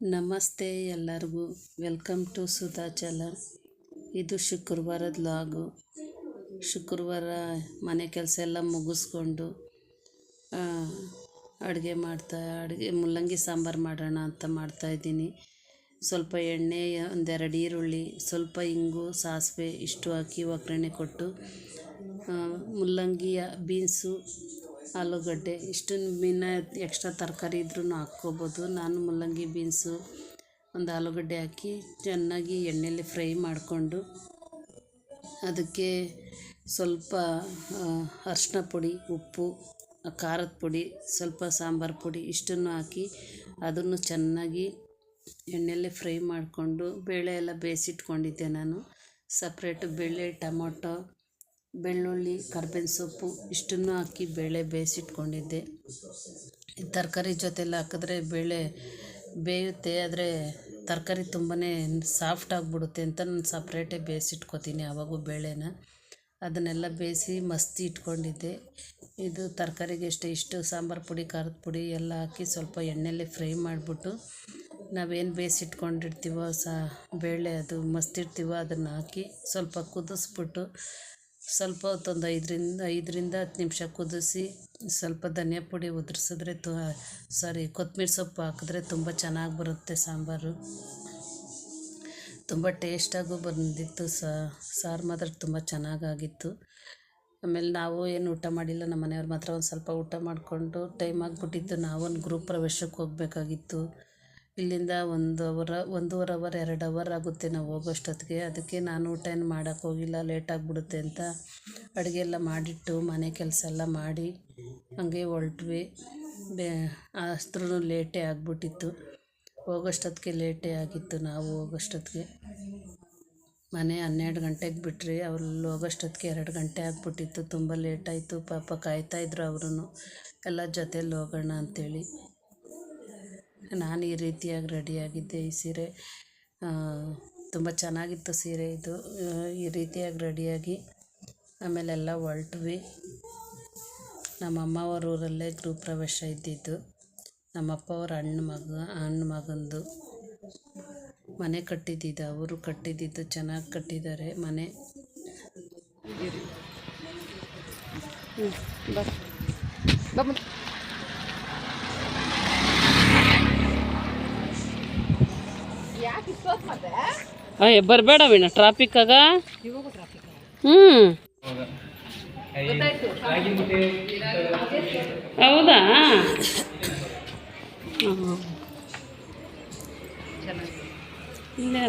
ನಮಸ್ತೆ ಎಲ್ಲರಿಗೂ. Welcome to Sudha ಇದು ಶುಕ್ರವಾರದ ಲಾಗು ಶುಕ್ರವಾರ ಮನೆ ಕೆಲಸ ಎಲ್ಲ ಮುಗಿಸ್ಕೊಂಡು ಅಡುಗೆ ಮಾಡ್ತಾ, ಅಡುಗೆ ಮುಲ್ಲಂಗಿ ಸಾಂಬಾರು ಮಾಡೋಣ ಅಂತ ಮಾಡ್ತಾಯಿದ್ದೀನಿ ಸ್ವಲ್ಪ ಎಣ್ಣೆ, ಒಂದೆರಡು ಈರುಳ್ಳಿ, ಸ್ವಲ್ಪ ಇಂಗು, ಸಾಸಿವೆ ಇಷ್ಟು ಹಾಕಿ ಒಗ್ಗರಣೆ ಕೊಟ್ಟು ಮುಲ್ಲಂಗಿಯ ಬೀನ್ಸು ಆಲೂಗಡ್ಡೆ ಇಷ್ಟನ್ನು ಮಿನ ಎಕ್ಸ್ಟ್ರಾ ತರಕಾರಿ ಇದ್ರೂ ಹಾಕ್ಕೋಬೋದು. ನಾನು ಮುಲ್ಲಂಗಿ ಬೀನ್ಸು ಒಂದು ಆಲೂಗಡ್ಡೆ ಹಾಕಿ ಚೆನ್ನಾಗಿ ಎಣ್ಣೆಯಲ್ಲಿ ಫ್ರೈ ಮಾಡಿಕೊಂಡು ಅದಕ್ಕೆ ಸ್ವಲ್ಪ ಅರ್ಶಿನ ಪುಡಿ, ಉಪ್ಪು, ಖಾರದ ಪುಡಿ, ಸ್ವಲ್ಪ ಸಾಂಬಾರು ಪುಡಿ ಇಷ್ಟನ್ನು ಹಾಕಿ ಅದನ್ನು ಚೆನ್ನಾಗಿ ಎಣ್ಣೆಯಲ್ಲೇ ಫ್ರೈ ಮಾಡಿಕೊಂಡು ಬೇಳೆ ಎಲ್ಲ ಬೇಯಿಸಿಟ್ಕೊಂಡಿದ್ದೆ ನಾನು. ಸಪ್ರೇಟ್ ಬೇಳೆ, ಟೊಮೊಟೊ ಬೆಳ್ಳುಳ್ಳಿ, ಕರ್ಬೇವಿನ ಸೊಪ್ಪು ಇಷ್ಟನ್ನು ಹಾಕಿ ಬೇಳೆ ಬೇಯಿಸಿಟ್ಕೊಂಡಿದ್ದೆ. ತರಕಾರಿ ಜೊತೆಲಿ ಹಾಕಿದ್ರೆ ಬೇಳೆ ಬೇಯುತ್ತೆ, ಆದರೆ ತರಕಾರಿ ತುಂಬಾ ಸಾಫ್ಟ್ ಆಗಿಬಿಡುತ್ತೆ ಅಂತ ನಾನು ಸಪ್ರೇಟೇ ಬೇಯಿಸಿಟ್ಕೊತೀನಿ ಯಾವಾಗೂ ಬೇಳೆನ. ಅದನ್ನೆಲ್ಲ ಬೇಯಿಸಿ ಮಸ್ತಿ ಇಟ್ಕೊಂಡಿದ್ದೆ. ಇದು ತರಕಾರಿಗೆ ಎಷ್ಟು ಇಷ್ಟು ಸಾಂಬಾರು ಪುಡಿ, ಖಾರದ ಪುಡಿ ಎಲ್ಲ ಹಾಕಿ ಸ್ವಲ್ಪ ಎಣ್ಣೆಯಲ್ಲಿ ಫ್ರೈ ಮಾಡಿಬಿಟ್ಟು ನಾವೇನು ಬೇಯಿಸಿಟ್ಕೊಂಡಿರ್ತೀವೋ ಸಹ ಬೇಳೆ ಅದು ಮಸ್ತಿರ್ತೀವೋ ಅದನ್ನು ಹಾಕಿ ಸ್ವಲ್ಪ ಕುದಿಸ್ಬಿಟ್ಟು ಸ್ವಲ್ಪ ಹೊತ್ತೊಂದು ಐದರಿಂದ ಐದರಿಂದ ಹತ್ತು ನಿಮಿಷ ಕುದಿಸಿ ಸ್ವಲ್ಪ ಧನಿಯಾ ಪುಡಿ ಉದುರಿಸಿದ್ರೆ ತು, ಸಾರಿ ಕೊತ್ತಂಬರಿ ಸೊಪ್ಪು ಹಾಕಿದ್ರೆ ತುಂಬ ಚೆನ್ನಾಗಿ ಬರುತ್ತೆ ಸಾಂಬಾರು. ತುಂಬ ಟೇಸ್ಟಾಗೂ ಬಂದಿತ್ತು. ಸಾರು ಮಾತ್ರ ತುಂಬ ಚೆನ್ನಾಗಾಗಿತ್ತು. ಆಮೇಲೆ ನಾವು ಏನು ಊಟ ಮಾಡಿಲ್ಲ, ನಮ್ಮ ಮನೆಯವ್ರು ಮಾತ್ರ ಒಂದು ಸ್ವಲ್ಪ ಊಟ ಮಾಡಿಕೊಂಡು ಟೈಮ್ ಆಗಿಬಿಟ್ಟಿತ್ತು ನಾವೊಂದು ಗ್ರೂಪ್ ಪ್ರವೇಶಕ್ಕೆ ಹೋಗಬೇಕಾಗಿತ್ತು. ಇಲ್ಲಿಂದ ಒಂದು ಅವರ ಒಂದೂವರೆ ಅವರ್ ಎರಡು ಅವರ್ ಆಗುತ್ತೆ ನಾವು ಹೋಗೋಷ್ಟೊತ್ತಿಗೆ. ಅದಕ್ಕೆ ನಾನು ಊಟ ಏನು ಲೇಟ್ ಆಗಿಬಿಡುತ್ತೆ ಅಂತ ಅಡುಗೆ ಎಲ್ಲ ಮಾಡಿಟ್ಟು ಮನೆ ಕೆಲಸ ಎಲ್ಲ ಮಾಡಿ ಹಂಗೆ ಹೊರಟ್ವಿ. ಬೇ ಅಷ್ಟ್ರೂ ಲೇಟೇ ಆಗಿಬಿಟ್ಟಿತ್ತು. ಹೋಗೋಷ್ಟೊತ್ತಿಗೆ ಲೇಟೇ ಆಗಿತ್ತು ನಾವು ಹೋಗೋಷ್ಟೊತ್ತಿಗೆ. ಮನೆ ಹನ್ನೆರಡು ಗಂಟೆಗೆ ಬಿಟ್ರಿ ಅಲ್ಲಿ ಹೋಗೋಷ್ಟೊತ್ತಿಗೆ ಎರಡು ಗಂಟೆ ಆಗಿಬಿಟ್ಟಿತ್ತು. ತುಂಬ ಲೇಟಾಯಿತು ಪಾಪ ಕಾಯ್ತಾಯಿದ್ರು ಅವ್ರೂ ಎಲ್ಲ ಜೊತೆಯಲ್ಲಿ ಹೋಗೋಣ ಅಂಥೇಳಿ ನಾನು ಈ ರೀತಿಯಾಗಿ ರೆಡಿಯಾಗಿದ್ದೆ ಈ ಸೀರೆ. ತುಂಬ ಚೆನ್ನಾಗಿತ್ತು ಸೀರೆ ಇದು. ಈ ರೀತಿಯಾಗಿ ರೆಡಿಯಾಗಿ ಆಮೇಲೆ ಎಲ್ಲ ಹೊರಟ್ವಿ. ನಮ್ಮ ಅಮ್ಮವ್ರ ಊರಲ್ಲೇ ಗೃಹಪ್ರವೇಶ ಇದ್ದಿದ್ದು. ನಮ್ಮ ಅಪ್ಪ ಅವ್ರ ಅಣ್ಣ ಮಗ, ಅಣ್ಣ ಮಗಂದು ಮನೆ ಕಟ್ಟಿದ್ದಿದ್ದು, ಅವರು ಕಟ್ಟಿದ್ದಿದ್ದು, ಚೆನ್ನಾಗಿ ಕಟ್ಟಿದ್ದಾರೆ ಮನೆ. ಅಯ್ಯ ಬರಬೇಡ ವೀಣ ಟ್ರಾಫಿಕ್ಕಾಗ ಹ್ಞೂ ಹೌದಾ? ಇಲ್ಲೇ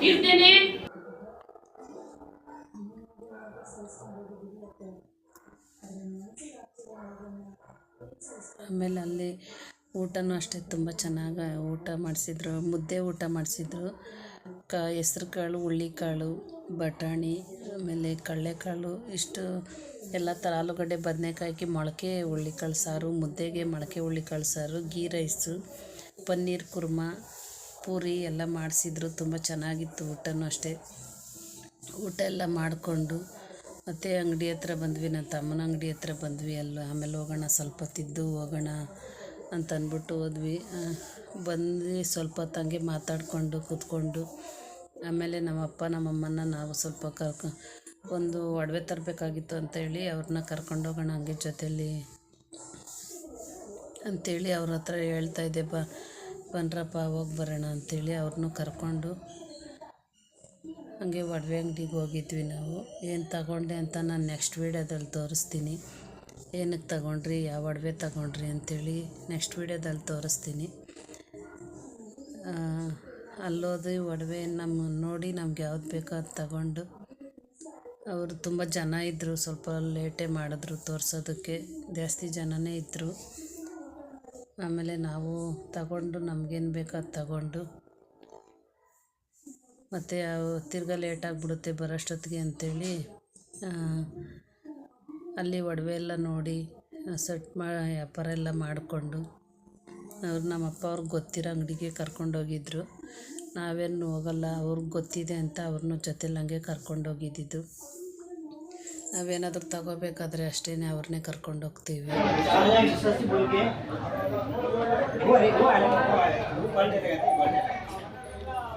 Birdenin ಆಮೇಲೆ ಅಲ್ಲಿ ಊಟನೂ ಅಷ್ಟೇ ತುಂಬ ಚೆನ್ನಾಗಿ ಊಟ ಮಾಡಿಸಿದ್ರು, ಮುದ್ದೆ ಊಟ ಮಾಡಿಸಿದ್ರು. ಕ ಹೆಸ್ರು ಕಾಳು ಹುಳ್ಳಿಕಾಳು ಬಟಾಣಿ, ಆಮೇಲೆ ಕಡಲೆಕಾಳು, ಇಷ್ಟು ಎಲ್ಲ ಥರ ಆಲೂಗಡ್ಡೆ, ಬದನೇಕಾಯಿ ಹಾಕಿ ಮೊಳಕೆ ಹುಳ್ಳಿಕಾಳು ಸಾರು, ಮುದ್ದೆಗೆ ಮೊಳಕೆ ಹುಳ್ಳಿಕಾಳು ಸಾರು ಗೀ ರೈಸು, ಪನ್ನೀರ್ ಕುರ್ಮ, ಪೂರಿ ಎಲ್ಲ ಮಾಡಿಸಿದ್ರು. ತುಂಬ ಚೆನ್ನಾಗಿತ್ತು ಊಟನೂ ಅಷ್ಟೇ. ಊಟ ಎಲ್ಲ ಮಾಡಿಕೊಂಡು ಮತ್ತು ಅಂಗಡಿ ಹತ್ರ ಬಂದ್ವಿ, ನನ್ನ ತಮ್ಮನ ಅಂಗಡಿ ಹತ್ರ ಬಂದ್ವಿ. ಅಲ್ಲಿ ಆಮೇಲೆ ಹೋಗೋಣ, ಸ್ವಲ್ಪ ಹೊತ್ತಿದ್ದು ಹೋಗೋಣ ಅಂತ ಅಂದ್ಬಿಟ್ಟು ಹೋದ್ವಿ. ಬಂದು ಸ್ವಲ್ಪ ಹೊತ್ತು ಹಂಗೆ ಮಾತಾಡಿಕೊಂಡು ಕೂತ್ಕೊಂಡು. ಆಮೇಲೆ ನಮ್ಮಪ್ಪ ಅಪ್ಪ ನಮ್ಮ ಅಮ್ಮನ ನಾವು ಸ್ವಲ್ಪ ಕರ್ಕೊ, ಒಂದು ಒಡವೆ ತರಬೇಕಾಗಿತ್ತು ಅಂತೇಳಿ ಅವ್ರನ್ನ ಕರ್ಕೊಂಡೋಗೋಣ ಹಂಗೆ ಜೊತೇಲಿ ಅಂಥೇಳಿ ಅವ್ರ ಹತ್ರ ಹೇಳ್ತಾಯಿದ್ದೆ ಬಾ, ಬನ್ರಪ್ಪ ಹೋಗಿ ಬರೋಣ ಅಂಥೇಳಿ ಅವ್ರನ್ನೂ ಕರ್ಕೊಂಡು. ಹಾಗೆ ಒಡವೆ ಅಂಗ್ಡಿಗೆ ಹೋಗಿದ್ವಿ ನಾವು. ಏನು ತಗೊಂಡೆ ಅಂತ ನಾನು ನೆಕ್ಸ್ಟ್ ವೀಡಿಯೋದಲ್ಲಿ ತೋರಿಸ್ತೀನಿ. ಏನಕ್ಕೆ ತಗೊಂಡ್ರಿ, ಯಾವ ಒಡವೆ ತಗೊಂಡ್ರಿ ಅಂಥೇಳಿ ನೆಕ್ಸ್ಟ್ ವೀಡಿಯೋದಲ್ಲಿ ತೋರಿಸ್ತೀನಿ. ಅಲ್ಲೋದು ಒಡವೆ ನಮ್ಮ ನೋಡಿ ನಮ್ಗೆ ಯಾವ್ದು ಬೇಕೋ ಅದು ತಗೊಂಡು ಅವರು ತುಂಬ ಜನ ಇದ್ದರು ಸ್ವಲ್ಪ ಲೇಟೇ ಮಾಡಿದ್ರು ತೋರಿಸೋದಕ್ಕೆ. ಜಾಸ್ತಿ ಜನನೇ ಇದ್ದರು ಆಮೇಲೆ ನಾವು ತಗೊಂಡು ನಮಗೇನು ಬೇಕೋ ಅದು ತಗೊಂಡು ಮತ್ತು ತಿರ್ಗ ಲೇಟ್ ಆಗಿಬಿಡುತ್ತೆ ಬರೋಷ್ಟೊತ್ತಿಗೆ ಅಂಥೇಳಿ ಅಲ್ಲಿ ಒಡವೆ ಎಲ್ಲ ನೋಡಿ ಸೆಟ್ ಮಾ, ವ್ಯಾಪಾರ ಎಲ್ಲ ಮಾಡಿಕೊಂಡು, ಅವ್ರು ನಮ್ಮ ಅಪ್ಪ ಅವ್ರಿಗೆ ಗೊತ್ತಿರೋ ಅಂಗಡಿಗೆ ಕರ್ಕೊಂಡೋಗಿದ್ರು ನಾವೇನು ಹೋಗಲ್ಲ, ಅವ್ರಿಗೆ ಗೊತ್ತಿದೆ ಅಂತ ಅವ್ರನ್ನೂ ಜೊತೆಲಿ ಹಂಗೆ ಕರ್ಕೊಂಡೋಗಿದ್ದಿದ್ದು ನಾವೇನಾದರೂ ತಗೋಬೇಕಾದ್ರೆ ಅಷ್ಟೇ ಅವ್ರನ್ನೇ ಕರ್ಕೊಂಡು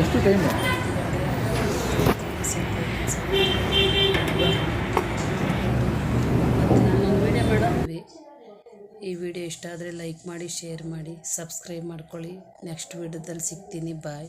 ಎಷ್ಟು ಈ ವಿಡಿಯೋ ಇಷ್ಟ ಆದರೆ ಲೈಕ್ ಮಾಡಿ ಶೇರ್ ಮಾಡಿ ಸಬ್ಸ್ಕ್ರೈಬ್ ಮಾಡ್ಕೊಳ್ಳಿ. ನೆಕ್ಸ್ಟ್ ವಿಡಿಯೋದಲ್ಲಿ ಸಿಗ್ತೀನಿ. ಬಾಯ್